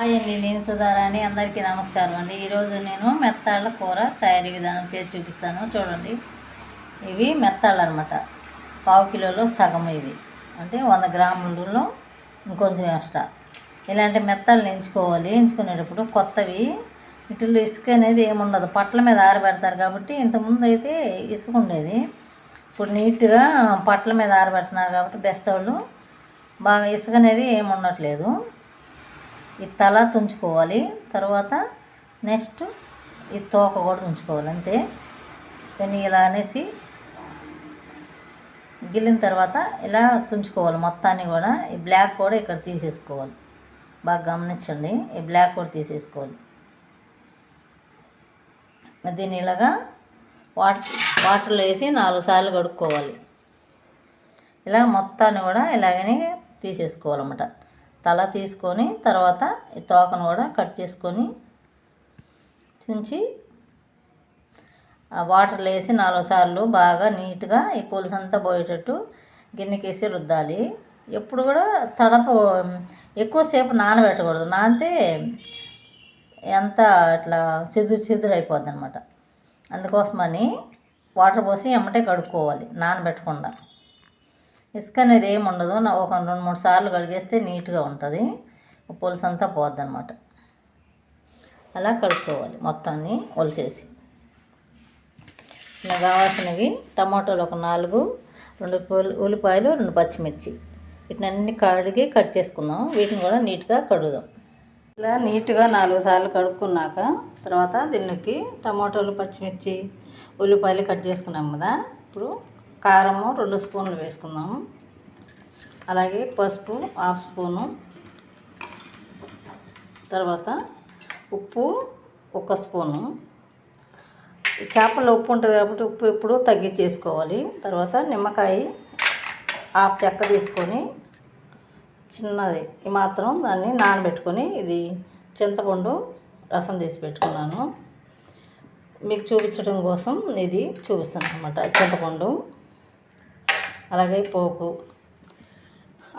Hi అండి నేను సుధారాణి అందరికీ నమస్కారం అండి. ఈరోజు నేను మెత్తాళ్ళ కూర తయారీ విధానం చేసి చూపిస్తాను. చూడండి. ఇవి మెత్తాళ్ళు అనమాట పావు కిలోలో సగం ఇవి. అంటే వంద గ్రాములలో ఇంకొంచెం ఎక్స్ట్రా. ఇలాంటి మెత్తాళ్ళు ఎంచుకోవాలి. ఎంచుకునేటప్పుడు కొత్తవి. వీటిల్లో ఇసుక అనేది ఏముండదు. పట్ల మీద ఆరబెడతారు కాబట్టి ఇంతకుముందు అయితే ఇసుక ఉండేది. ఇప్పుడు నీట్గా పట్ల మీద ఆరబెడుతున్నారు కాబట్టి బెస్తవాళ్ళు బాగా ఇసుక అనేది ఏమి ఉండట్లేదు ఈ తల తుంచుకోవాలి. తర్వాత నెక్స్ట్ ఈ తోక కూడా తుంచుకోవాలి. అంతే. కానీ ఇలా అనేసి గిల్లిన తర్వాత ఇలా తుంచుకోవాలి. మొత్తాన్ని కూడా ఈ బ్లాక్ కూడా ఇక్కడ తీసేసుకోవాలి. బాగా గమనించండి. ఈ బ్లాక్ కూడా తీసేసుకోవాలి. దీన్ని ఇలాగా వాటర్ వాటర్లో వేసి నాలుగు సార్లు కడుక్కోవాలి. ఇలా మొత్తాన్ని కూడా ఇలాగనే తీసేసుకోవాలన్నమాట. తల తీసుకొని తర్వాత ఈ తోకను కూడా కట్ చేసుకొని చుంచి వాటర్ వాటర్లో వేసి నాలుగు సార్లు బాగా నీట్గా ఈ పులుసు అంతా పోయేటట్టు గిన్నెకేసి రుద్దాలి. ఎప్పుడు కూడా తడప ఎక్కువసేపు నానబెట్టకూడదు. నానితే ఎంత అట్లా చిదురు చిదురు అయిపోద్ది అనమాట అందుకోసమని వాటర్ పోసి ఎమ్మటే కడుక్కోవాలి నానబెట్టకుండా. ఇసుక అనేది ఏమి ఉండదు. ఒక రెండు మూడు సార్లు కడిగేస్తే నీట్గా ఉంటుంది. పులుసు అంతా పోద్దనమాట అలా కడుక్కోవాలి మొత్తాన్ని ఒలిసేసి. ఇలా కావాల్సినవి టమాటోలు ఒక నాలుగు రెండు ఉల్లిపాయలు రెండు పచ్చిమిర్చి. వీటిని కడిగి కట్ చేసుకుందాం. వీటిని కూడా నీట్గా కడుగుదాం. ఇలా నీట్గా నాలుగు సార్లు కడుక్కున్నాక తర్వాత దీనికి టమాటోలు పచ్చిమిర్చి ఉల్లిపాయలు కట్ చేసుకున్నాం కదా. ఇప్పుడు కారము రెండు స్పూన్లు వేసుకుందాము. అలాగే పసుపు హాఫ్ స్పూను. తర్వాత ఉప్పు ఒక స్పూను. చేపల్లో ఉప్పు ఉంటుంది కాబట్టి ఉప్పు ఎప్పుడు తగ్గించేసుకోవాలి. తర్వాత నిమ్మకాయ హాఫ్ చెక్క తీసుకొని చిన్నది ఈ మాత్రం దాన్ని నానబెట్టుకొని ఇది చింతపండు రసం తీసి పెట్టుకున్నాను. మీకు చూపించడం కోసం ఇది చూపిస్తాను అనమాట చింతపండు అలాగే పోపు.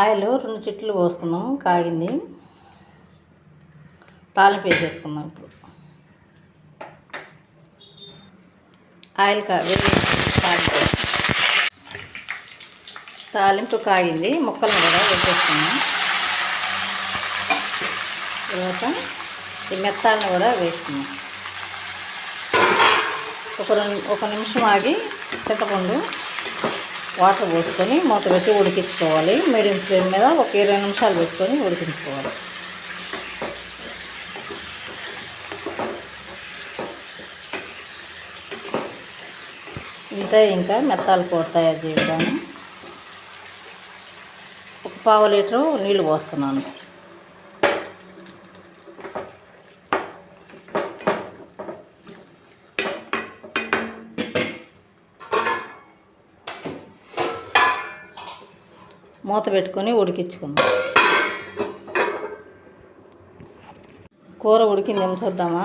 ఆయిల్ రెండు చిట్లు పోసుకుందాం కాగింది. తాలింపు వేసేసుకుందాం ఇప్పుడు. ఆయిల్ కా తాలింపు. తాలింపు కాగింది ముక్కలను కూడా వేసేసుకున్నాం. తర్వాత ఈ మెత్తాలను కూడా వేసుకున్నాం. ఒక ఒక నిమిషం ఆగి చింతపండు వాటర్ పోసుకొని మూత పెట్టి ఉడికించుకోవాలి. మీడియం ఫ్లేమ్ మీద ఒక ఇరవై నిమిషాలు పెట్టుకొని ఉడికించుకోవాలి. ఇంతే ఇంకా మెత్తాలు కూర తయారు చేయడానికి ఒక పావు లీటరు నీళ్ళు పోస్తున్నాను. మూత పెట్టుకొని ఉడికించుకుందాం. కూర ఉడికిందేమో చూద్దామా?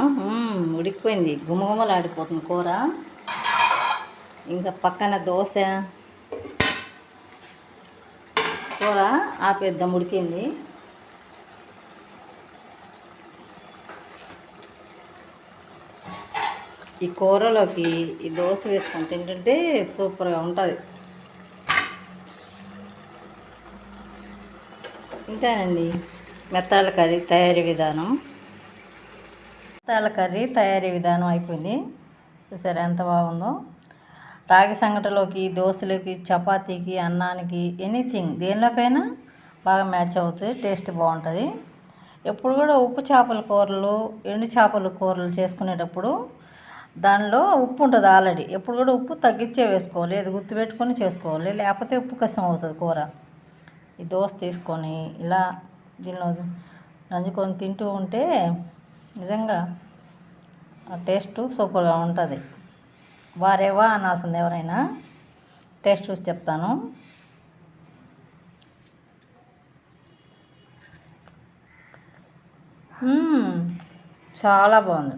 ఉడికిపోయింది. గుమగుమలాడిపోతుంది కూర. ఇంకా పక్కన దోశ. కూర ఆపేద్దాం ఉడికింది. ఈ కూరలోకి ఈ దోశ వేసుకొని తింటుంటే సూపర్గా ఉంటుంది. ఇంతేనండి. మెత్తాల కర్రీ తయారీ విధానం. మెత్తాల కర్రీ తయారీ విధానం అయిపోయింది. చూసారా ఎంత బాగుందో. రాగి సంగటలోకి దోశలోకి చపాతీకి అన్నానికి ఎనీథింగ్ దేనిలోకైనా బాగా మ్యాచ్ అవుతుంది టేస్ట్ బాగుంటుంది. ఎప్పుడు కూడా ఉప్పు చేపల కూరలు ఎండు చేపల కూరలు చేసుకునేటప్పుడు దానిలో ఉప్పు ఉంటుంది ఆల్రెడీ. ఎప్పుడు కూడా ఉప్పు తగ్గించే వేసుకోవాలి. అది గుర్తుపెట్టుకొని చేసుకోవాలి. లేకపోతే ఉప్పు కష్టం అవుతుంది కూర. ఈ దోశ తీసుకొని ఇలా దీనిలో నంజుకొని తింటూ ఉంటే నిజంగా ఆ టేస్ట్ సూపర్గా ఉంటుంది. వారేవా అనాల్సింది ఎవరైనా. టేస్ట్ చూసి చెప్తాను. చాలా బాగుంది.